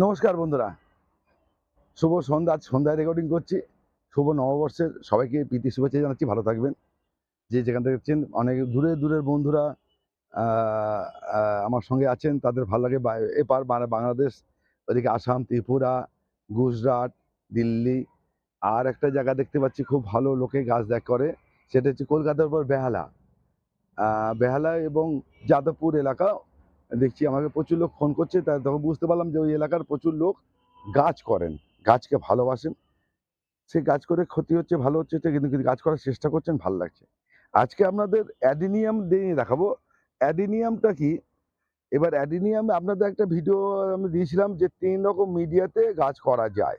নমস্কার বন্ধুরা। শুভ সন্ধ্যা সন্ধ্যায় রেকর্ডিং করছি। শুভ নববর্ষের সবাইকে প্রীতি শুভেচ্ছা জানাচ্ছি, ভালো থাকবেন। যে যেখান থেকে দেখছেন, অনেক দূরে দূরের বন্ধুরা আমার সঙ্গে আছেন, তাদের ভালো লাগে। এপার বাংলাদেশ, ওদিকে আসাম, ত্রিপুরা, গুজরাট, দিল্লি, আর একটা জায়গা দেখতে পাচ্ছি, খুব ভালো লোকে গাছ দেখ করে। সেটা হচ্ছে কলকাতার উপর বেহালা। বেহালা এবং যাদবপুর এলাকা দেখছি আমাকে প্রচুর লোক ফোন করছে, তা তখন বুঝতে পারলাম যে ওই এলাকার প্রচুর লোক গাছ করেন, গাছকে ভালোবাসেন। সে গাছ করে ক্ষতি হচ্ছে, ভালো হচ্ছে কিন্তু কিন্তু গাছ করার চেষ্টা করছেন, ভালো লাগছে। আজকে আপনাদের অ্যাডিনিয়াম দিয়ে দেখাবো। অ্যাডিনিয়ামটা কি? এবার অ্যাডিনিয়াম, আপনাদের একটা ভিডিও আমি দিয়েছিলাম যে তিন রকম মিডিয়াতে গাছ করা যায়।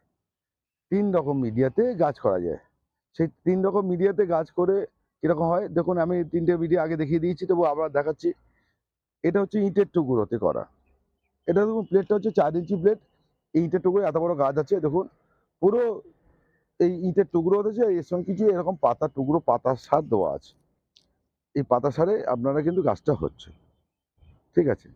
তিন রকম মিডিয়াতে গাছ করা যায়। সেই তিন রকম মিডিয়াতে গাছ করে কীরকম হয়? দেখুন, আমি তিনটে ভিডিও আগে দেখিয়ে দিয়েছি, তবু আবার দেখাচ্ছি। এটা হচ্ছে ইটের টুকরোতে করা। এটা দেখুন প্লেটটা হচ্ছে চার ইঞ্চি প্লেট ইটের টুকরো এত বড় গাছ আছে, দেখুন। পুরো এই ইটের টুকরো আছে এর সঙ্গে কিছু এরকম পাতার টুকরো, পাতার সার দেওয়া আছে। এই পাতা সারে আপনারা কিন্তু গাছটা হচ্ছে। ঠিক আছে?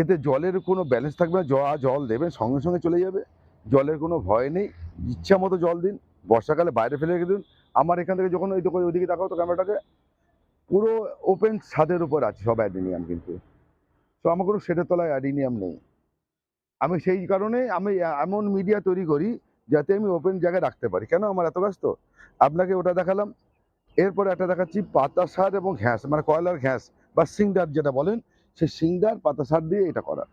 এতে জলের কোনো ব্যালেন্স থাকবে না যা জল দেবেন সঙ্গে সঙ্গে চলে যাবে। জলের কোনো ভয় নেই, ইচ্ছা মতো জল দিন। বর্ষাকালে বাইরে ফেলে রেখে দিন। আমার এখান থেকে যখন ওই ওইদিকে তাকাও তো ক্যামেরাটাকে পুরো ওপেন ছাদের উপর আছে সব অ্যাডিনিয়াম কিন্তু। আমার কোনো শেডের তলায় অ্যাডিনিয়াম নেই। আমি সেই কারণে আমি, এমন মিডিয়া তৈরি করি যাতে আমি ওপেন জায়গায় রাখতে পারি। কেন আমার এত ব্যস্ত? আপনাকে ওটা দেখালাম। এরপরে একটা দেখাচ্ছি পাতা সার এবং ঘ্যাস মানে কয়লার ঘ্যাস বা সিংডার যেটা বলেন, সেই সিংডার পাতা সার দিয়ে এটা করা।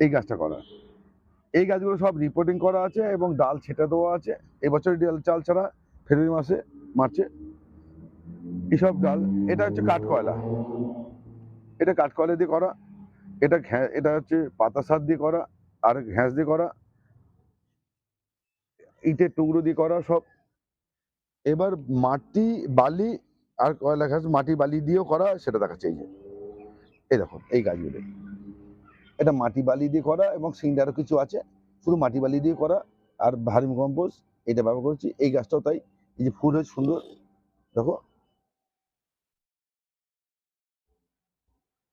এই গাছটা করা। এই গাছগুলো সব রিপোর্টিং করা আছে এবং ডাল ছেটে দেওয়া আছে। এবছর ডাল চাল ছাড়া, ফেব্রুয়ারি মাসে, মার্চে। এসব ডাল, এটা হচ্ছে কাঠ কয়লা। এটা কাঠ কয়লা দিয়ে করা, এটা এটা হচ্ছে পাতা সার দিয়ে করা, আর ঘ্যাস দিয়ে করা, ইটের টুকরো দিয়ে করা সব। এবার মাটি, বালি আর কয়লা ঘাস মাটি, বালি দিয়েও করা, সেটা দেখাচ্ছে এই যে। এই দেখো এই গাছগুলো। এটা মাটি, বালি দিয়ে করা এবং সিংডারও কিছু আছে, শুধু মাটি, বালি দিয়ে করা আর ভারী কম্পোজ এটা ব্যবহার করছি, এই গাছটাও তাই। এই যে ফুল হয়েছে সুন্দর, দেখো।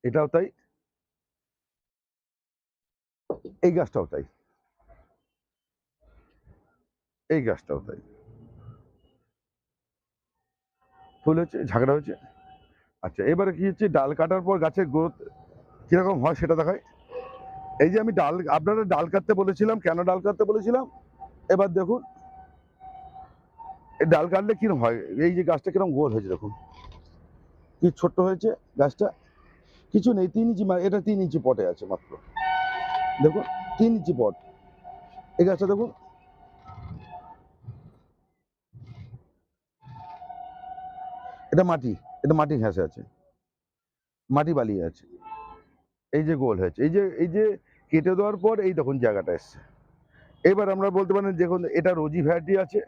এটাও তাই। এই গাছটাও তাই। এই গাছটাও তাই। ফুল হচ্ছে ঝাগড়া হচ্ছে আচ্ছা এবারে কি হচ্ছে, ডাল কাটার পর গাছের গ্রোথ কীরকম হয় সেটা দেখায় এই যে আমি ডাল, আপনারা ডাল কাটতে বলেছিলাম, কেন ডাল কাটতে বলেছিলাম? এবার দেখুন। ডাল কাটলে কীরকম হয়? এই যে গাছটা কীরকম গোল হয়েছে দেখুন। কি ছোট্ট হয়েছে গাছটা? কিছু নেই, তিন ইঞ্চি এটা তিন ইঞ্চি পটে আছে মাত্র। দেখুন, তিন ইঞ্চি পট। এই গাছটা দেখুন। এটা মাটি এটা মাটি ঘেঁষে আছে। মাটি বালিয়ে আছে। এই যে গোল হয়েছে, এই যে এই যে কেটে দেওয়ার পর এই দেখুন জায়গাটা এসছে। এবার আমরা বলতে পারেন দেখুন এটা রোজি ভ্যারাইটি আছে,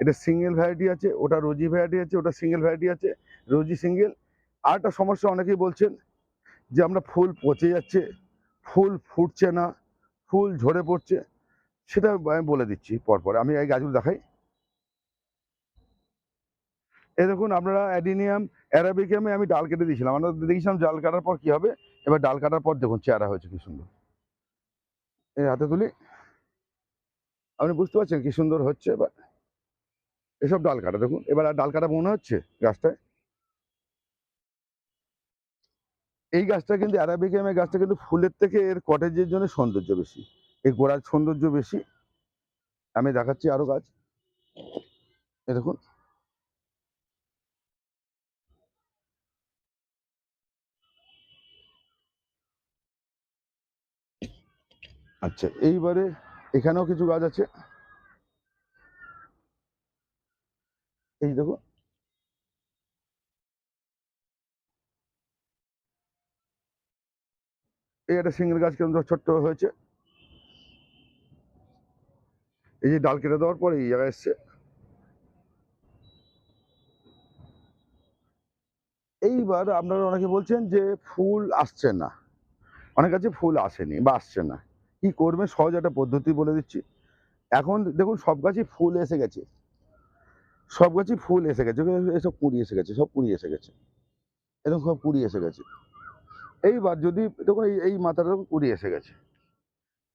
এটা সিঙ্গেল ভ্যারাইটি আছে, ওটা রোজি ভ্যারাইটি আছে, ওটা সিঙ্গেল ভ্যারাইটি আছে, রোজি সিঙ্গেল। আর একটা সমস্যা অনেকেই বলছেন যে আমরা ফুল পচে যাচ্ছে, ফুল ফুটছে না, ফুল ঝরে পড়ছে, সেটা আমি বলে দিচ্ছি পরপর। আমি এই গাছগুলো দেখাই। এই দেখুন, আপনারা অ্যাডিনিয়াম অ্যারাবিকামে আমি ডাল কেটে দিয়েছিলাম। আমরা দেখেছিলাম ডাল কাটার পর কি হবে, এবার ডাল কাটার পর দেখুন চেহারা হয়েছে কি সুন্দর। এই হাতে তুলি। আপনি বুঝতে পারছেন কি সুন্দর হচ্ছে, এবার এসব ডাল কাটা। দেখুন, এবার আর ডাল কাটা মনে হচ্ছে গাছটায়? এই গাছটা কিন্তু অ্যারাবিকামের গাছটা কিন্তু ফুলের থেকে এর কটেজের জন্য সৌন্দর্য বেশি। এই গোড়ার সৌন্দর্য বেশি। আমি দেখাচ্ছি আরও গাছ। এই দেখুন। আচ্ছা এইবারে এখানেও কিছু গাছ আছে। এই দেখো এই একটা সিঙ্গেল গাছ কেমন ছোট্ট হয়েছে। এই যে ডাল কেটে দেওয়ার পরে এই জায়গায় এসছে। এইবার আপনারা অনেকে বলছেন যে ফুল আসছে না। অনেক কাছে ফুল আসেনি বা আসছে না। কি করবে? সহজ একটা পদ্ধতি বলে দিচ্ছি। এখন দেখুন, সব গাছই ফুল এসে গেছে। সব গাছই ফুল এসে গেছে। এসব কুড়ি এসে গেছে, সব কুড়ি এসে গেছে। এরকম সব কুড়ি এসে গেছে। এইবার যদি, দেখুন এই এই মাথাটা কুড়ি এসে গেছে।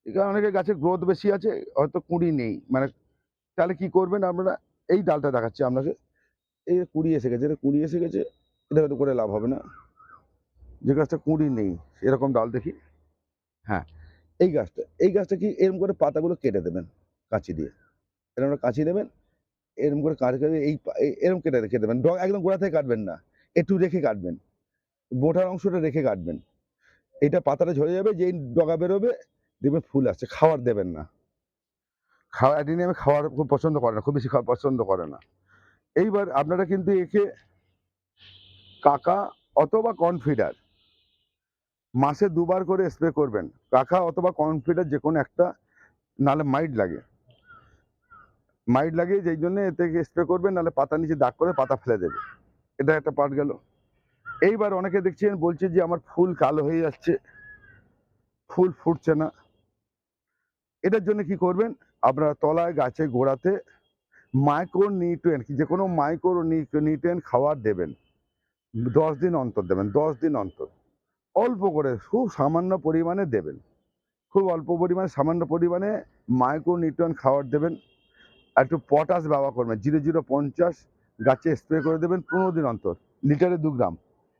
এখানে অনেকে গাছের গ্রোথ বেশি আছে, হয়তো কুড়ি নেই। মানে তাহলে কি করবেন আপনারা? এই ডালটা দেখাচ্ছি আপনাকে। এই কুড়ি এসে গেছে, এটা কুড়ি এসে গেছে, এটা হয়তো করে লাভ হবে না। যে গাছটা কুড়ি নেই, এরকম ডাল দেখি। হ্যাঁ এই গাছটা এই গাছটা কি এরম করে পাতাগুলো কেটে দেবেন কাঁচি দিয়ে? এরকম কাঁচি দেবেন, এরম করে করে এই এরম কেটে কেটে দেবেন। একদম গোড়া থেকে কাটবেন না, একটু রেখে কাটবেন। বোটার অংশটা রেখে কাটবেন। এটা পাতাটা ঝরে যাবে, যেই ডগা বেরোবে, দেখবেন ফুল আসছে, খাওয়ার দেবেন না। খাওয়া অ্যাডিনিয়ামে খাওয়ার খুব পছন্দ করে না, খুব বেশি খাওয়া পছন্দ করে না। এইবার আপনারা কিন্তু একে কাকা অথবা কনফিডার, মাসে দুবার করে স্প্রে করবেন। কাকা অথবা কনফিডার যে কোনো একটা নালে মাইট লাগে। মাইট লাগে যেই জন্য এতে স্প্রে করবেন, নাহলে পাতা নিচে দাগ করে পাতা ফেলে দেবে। এটা একটা পার্ট গেল। এইবার অনেকে দেখছেন, বলছে যে আমার ফুল কালো হয়ে যাচ্ছে, ফুল ফুটছে না। এটার জন্য কি করবেন? আপনারা তলায়, গাছে গোড়াতে মাইক্রো নিউট্রিয়েন্ট যে কোনো মাইক্রো নিউট্রিয়েন্ট খাবার দেবেন। দশ দিন অন্তর দেবেন, দশ দিন অন্তর। অল্প করে, খুব সামান্য পরিমাণে দেবেন। খুব অল্প পরিমাণে, সামান্য পরিমাণে মাইক্রো নিউট্রিয়েন্ট খাবার দেবেন একটু পটাশ ব্যবহার করবেন, জিরো জিরো পঞ্চাশ গাছে স্প্রে করে দেবেন পনেরো দিন অন্তর, লিটারে দু গ্রাম।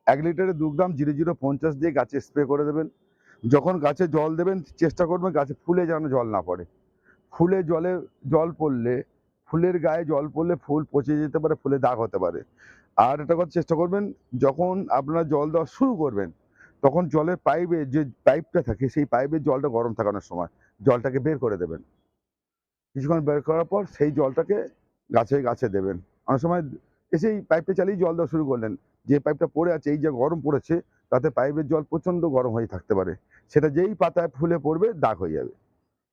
এক লিটারে দু গ্রাম জিরো জিরো পঞ্চাশ দিয়ে গাছে স্প্রে করে দেবেন। যখন গাছে জল দেবেন, চেষ্টা করবেন গাছে ফুলে যেন জল না পড়ে। ফুলে জলে জল পড়লে, ফুলের গায়ে জল পড়লে ফুল পচে যেতে পারে, ফুলে দাগ হতে পারে। আর একটা কথা চেষ্টা করবেন, যখন আপনারা জল দেওয়া শুরু করবেন, তখন জলের পাইপে যে পাইপটা থাকে, সেই পাইপে জলটা গরম থাকানোর সময় জলটাকে বের করে দেবেন। কিছুক্ষণ বের করার পর সেই জলটাকে গাছে গাছে দেবেন। অনেক সময় এসেই পাইপটা চালিয়ে জল দেওয়া শুরু করলেন যে পাইপটা পড়ে আছে, এই যে গরম পড়েছে, তাতে পাইপের জল প্রচণ্ড গরম হয়ে থাকতে পারে। সেটা যেই পাতায় ফুলে পড়বে, দাগ হয়ে যাবে।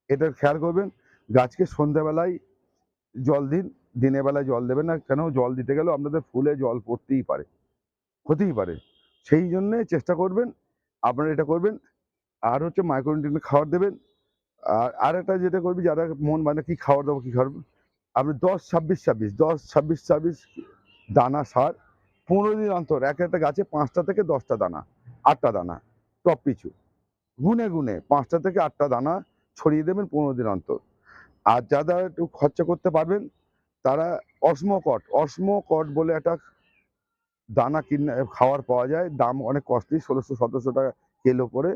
এটা খেয়াল করবেন, গাছকে সন্ধ্যাবেলায় জল দিন, দিনের বেলায় জল দেবেন না, কেন? জল দিতে গেলেও আপনাদের ফুলে জল পড়তেই পারে, হতেই পারে। সেই জন্যে চেষ্টা করবেন, আপনারা এটা করবেন, আর হচ্ছে মাইক্রোনিউট্রিয়েন্ট খাবার দেবেন। আর আর একটা যেটা করবি, যারা মন মানে কি খাবার দেবো, কি খাবার আপনি দশ ছাব্বিশ ছাব্বিশ, দশ ছাব্বিশ ছাব্বিশ দানা সার পনেরো দিন অন্তর, এক একটা গাছে পাঁচটা থেকে দশটা দানা, আটটা দানা, টপ পিছু। গুনে গুনে পাঁচটা থেকে আটটা দানা ছড়িয়ে দেবেন পনেরো দিন অন্তর। আর যারা একটু খরচা করতে পারবেন, তারা অসমকট অসমকট বলে একটা দানা কিনে, খাওয়ার পাওয়া যায়। দাম অনেক কস্টলি, ষোলোশো, সতেরোশো টাকা কিলো করে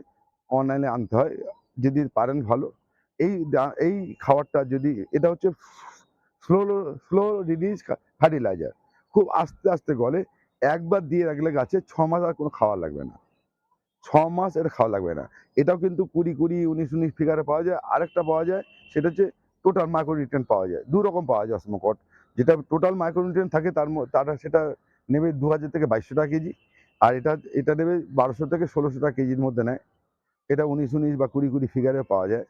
অনলাইনে আনতে হয়, যদি পারেন ভালো। এই এই খাবারটা যদি, এটা হচ্ছে স্লো স্লো রিলিজ ফার্টিলাইজার। খুব আস্তে আস্তে গলে একবার দিয়ে রাখলে গাছে ছ মাস আর কোনো খাওয়া লাগবে না। ছ মাস এটা খাওয়া লাগবে না। এটাও কিন্তু কুড়ি কুড়ি, উনিশ উনিশ ফিগারে পাওয়া যায়। আরেকটা পাওয়া যায়, সেটা হচ্ছে টোটাল মাইক্রোনিউট্রিয়েন্ট পাওয়া যায়। দু রকম পাওয়া যায় অসমকট। যেটা টোটাল মাইক্রোনিউট্রিয়েন্ট থাকে, তার তারা সেটা নেবে দু হাজার থেকে বাইশশো টাকা কেজি। আর এটা এটা নেবে বারোশো থেকে ষোলোশো টাকা কেজির মধ্যে নেয়। এটা উনিশ উনিশ বা কুড়ি কুড়ি ফিগারে পাওয়া যায়।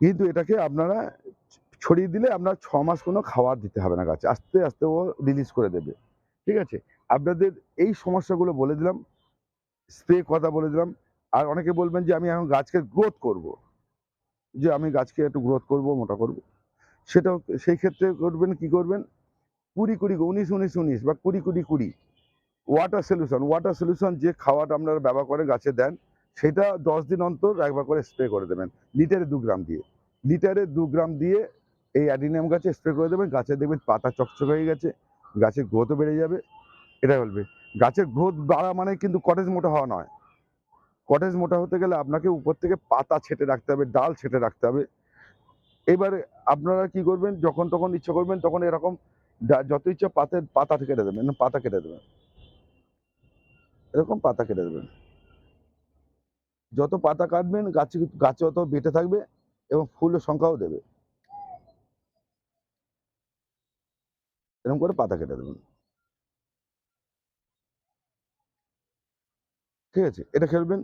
কিন্তু এটাকে আপনারা ছড়িয়ে দিলে আপনার ছ মাস কোনো খাবার দিতে হবে না গাছে। আস্তে আস্তে ও রিলিজ করে দেবে। ঠিক আছে? আপনাদের এই সমস্যাগুলো বলে দিলাম, স্প্রে কথা বলে দিলাম, আর অনেকে বলবেন যে আমি এখন গাছকে গ্রোথ করব। যে আমি গাছকে একটু গ্রোথ করব, মোটা করব। সেটাও সেই ক্ষেত্রে করবেন, কি করবেন? কুড়ি কুড়ি, উনিশ উনিশ উনিশ বা কুড়ি কুড়ি কুড়ি। ওয়াটার সলিউশন ওয়াটার সলিউশন যে খাওয়াটা আপনারা ব্যবহার করে গাছে দেন, সেটা দশ দিন অন্তর একবার করে স্প্রে করে দেবেন। লিটারে দু গ্রাম দিয়ে। লিটারে দু গ্রাম দিয়ে এই অ্যাডিনিয়াম গাছে স্প্রে করে দেবেন, গাছে দেখবেন পাতা চকচক হয়ে গেছে। গাছের গ্রোথও বেড়ে যাবে এটা বলবে। গাছের গ্রোথ বাড়া মানে কিন্তু কটেজ মোটা হওয়া নয়। কটেজ মোটা হতে গেলে আপনাকে উপর থেকে পাতা ছেটে রাখতে হবে, ডাল ছেটে রাখতে হবে। এবারে আপনারা কি করবেন, যখন তখন ইচ্ছা করবেন, তখন এরকম যত ইচ্ছা পাতের পাতা কেটে দেবেন, পাতা কেটে দেবেন। এরকম পাতা কেটে দেবেন। যত পাতা কাটবেন, গাছে গাছে অত বেঁটে থাকবে এবং ফুলের সংখ্যাও দেবে। এরকম করে পাতা কেটে দেবেন। ঠিক আছে? এটা খেলবেন।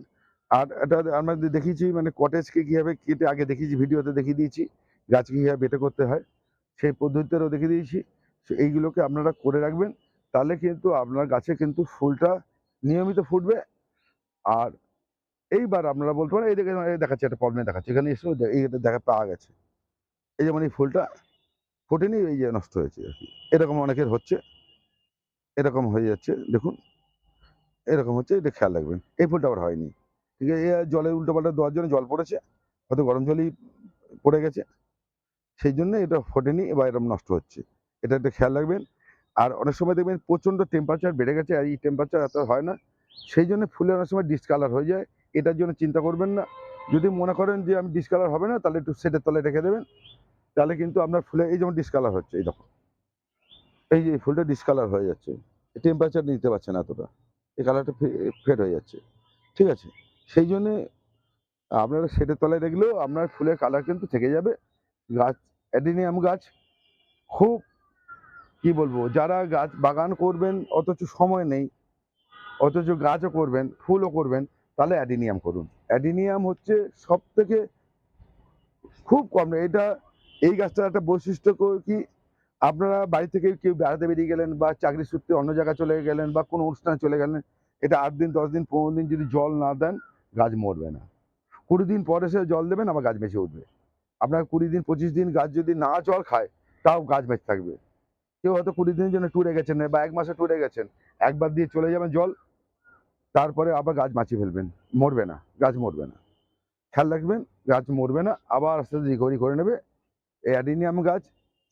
আর এটা আমরা দেখিয়েছি মানে কটেজকে কীভাবে কেটে আগে দেখিয়েছি, ভিডিওতে দেখিয়ে দিয়েছি গাছকে কীভাবে বেটে করতে হয়, সেই পদ্ধতিটাও দেখিয়ে দিয়েছি। এইগুলোকে আপনারা করে রাখবেন। তাহলে কিন্তু আপনার গাছে কিন্তু ফুলটা নিয়মিত ফুটবে। আর এইবার আপনারা বলতে পারেন, এই দেখে দেখাচ্ছে, একটা প্রবলেম দেখাচ্ছে। এখানে এসে এই দেখা, পাওয়া গেছে। এই যেমন এই ফুলটা ফোটেনি, এই যে নষ্ট হয়েছে আর কি। এরকম অনেকের হচ্ছে, এরকম হয়ে যাচ্ছে, দেখুন। এরকম হচ্ছে, এটা খেয়াল রাখবেন। এই ফুলটা আবার হয়নি। ঠিক আছে, এ জলে উল্টো পাল্টা দেওয়ার জন্য জল পড়েছে, হয়তো গরম জলই পড়ে গেছে। সেই জন্য এটা ফোটেনি বা এরকম নষ্ট হচ্ছে। এটা একটা খেয়াল রাখবেন। আর অনেক সময় দেখবেন প্রচণ্ড টেম্পারেচার বেড়ে গেছে, আর এই টেম্পারেচার এত হয় না। সেই জন্য ফুলে অনেক সময় ডিসকালার হয়ে যায়। এটার জন্য চিন্তা করবেন না। যদি মনে করেন যে আমি ডিসকালার হবে না, তাহলে একটু সেটের তলে রেখে দেবেন। তাহলে কিন্তু আপনার ফুলে, এই যেমন ডিসকালার হচ্ছে, এই দেখো এই যে ফুলটা ডিসকালার হয়ে যাচ্ছে টেম্পারেচার নিতে পারছে না এতটা। এই কালারটা ফেড হয়ে যাচ্ছে। ঠিক আছে? সেই জন্যে আপনারা সেটের তলায় দেখলেও আপনার ফুলের কালার কিন্তু থেকে যাবে। গাছ, অ্যাডিনিয়াম গাছ, খুব কি বলব, যারা গাছ বাগান করবেন, অথচ সময় নেই, অথচ গাছও করবেন, ফুলও করবেন, তাহলে অ্যাডিনিয়াম করুন। অ্যাডিনিয়াম হচ্ছে সব থেকে খুব কম, এটা এই গাছটার একটা বৈশিষ্ট্য কো- আপনারা বাড়ি থেকে কেউ বেড়াতে বেরিয়ে গেলেন বা চাকরি সূত্রে অন্য জায়গায় চলে গেলেন বা কোনো অনুষ্ঠানে চলে গেলেন, এটা আট দিন, দশ দিন, পনেরো দিন যদি জল না দেন, গাছ মরবে না। কুড়ি দিন পরে সে জল দেবেন, আবার গাছ বেঁচে উঠবে। আপনার কুড়ি দিন, পঁচিশ দিন গাছ যদি না জল খায়, তাও গাছ বেঁচে থাকবে। কেউ হয়তো কুড়ি দিনের জন্য ট্যুরে গেছেন বা এক মাসে ট্যুরে গেছেন, একবার দিয়ে চলে যাবেন জল, তারপরে আবার গাছ বাঁচিয়ে ফেলবেন, মরবে না, গাছ মরবে না। খেয়াল রাখবেন, গাছ মরবে না, আবার আস্তে আস্তে রিকভারি করে নেবে এই অ্যাডিনিয়াম গাছ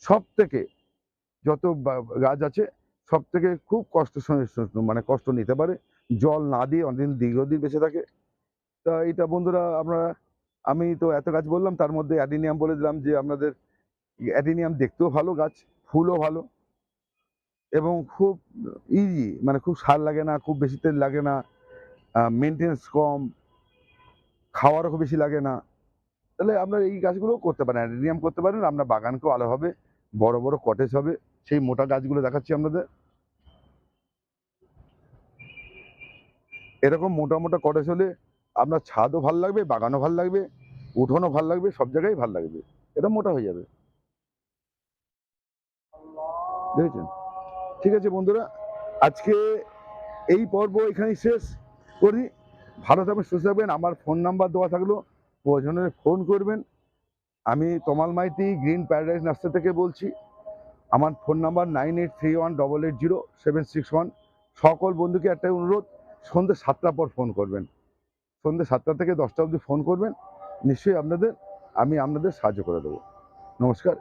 সব থেকে যত গাছ আছে সব থেকে খুব কষ্ট মানে কষ্ট নিতে পারে। জল না দিয়ে অনেকদিন দীর্ঘদিন বেঁচে থাকে। তা এটা বন্ধুরা আপনারা আমি তো এত গাছ বললাম, তার মধ্যে অ্যাডিনিয়াম বলে দিলাম যে আপনাদের অ্যাডিনিয়াম দেখতেও ভালো গাছ, ফুলও ভালো এবং খুব ইজি মানে খুব সার লাগে না, খুব বেশি তেল লাগে না মেনটেন্স কম, খাওয়ারও খুব বেশি লাগে না। তাহলে আপনার এই গাছগুলোও করতে পারেন, অ্যাডিনিয়াম করতে পারেন, আপনার বাগানকেও আলো হবে, বড় বড় কটেজ হবে, সেই মোটা গাছগুলো দেখাচ্ছি আপনাদের। এরকম মোটা মোটা কটেজ হলে আপনার ছাদও ভালো লাগবে, বাগানও ভালো লাগবে, উঠোনও ভালো লাগবে, সব জায়গায় ভালো লাগবে, এটা মোটা হয়ে যাবে। দেখেছেন? ঠিক আছে বন্ধুরা, আজকে এই পর্ব এখানেই শেষ করি। ভালো থাকবেন, সুস্থ থাকবেন, আমার ফোন নাম্বার দেওয়া থাকল প্রয়োজনে ফোন করবেন। আমি তমাল মাইতি, গ্রিন প্যারাডাইস নাস্তা থেকে বলছি। আমার phone number nine eight three one double eight zero seven six one. সকল বন্ধুকে একটাই অনুরোধ, সন্ধ্যে সাতটার পর ফোন করবেন। সন্ধ্যে সাতটা থেকে দশটা অবধি ফোন করবেন। নিশ্চয়ই আপনাদের, আমি আপনাদের সাহায্য করে দেবো। নমস্কার